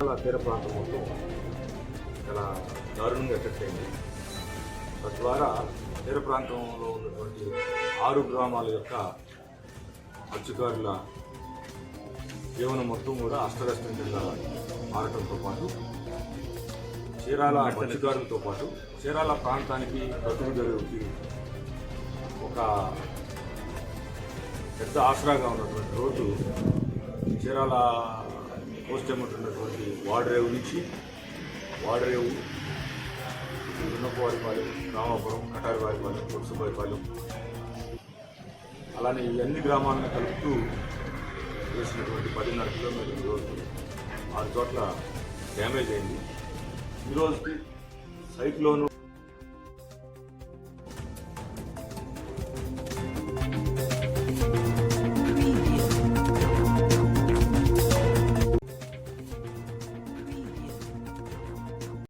చాలా తీర ప్రాంతం మొత్తం చాలా దారుణంగా ఎఫెక్ట్ అయింది. తద్వారా తీర ప్రాంతంలో ఉన్నటువంటి ఆరు గ్రామాల యొక్క మత్స్యకారుల జీవనం మొత్తం కూడా అస్తవ్యస్తం జిల్లా మారటంతో పాటు చీరాల మత్స్యకారులతో పాటు చీరాల ప్రాంతానికి బ్రతుకు ఒక పెద్ద ఆసరాగా ఉన్నటువంటి రోడ్డు చీరాల పోస్ట్ ఉన్నటువంటి వాడరేవు నుంచి వాడరేవు ఉన్నపవారిపాలెం రామాపురం కటారివారిపాలెం కొడుసుబారిపాలెం అలానే ఈ అన్ని గ్రామాలను కలుపుతూ వేసినటువంటి పదిన్నర కిలోమీటర్ల రోజు ఆరు చోట్ల డ్యామేజ్ అయింది. ఈరోజుకి సైక్లోను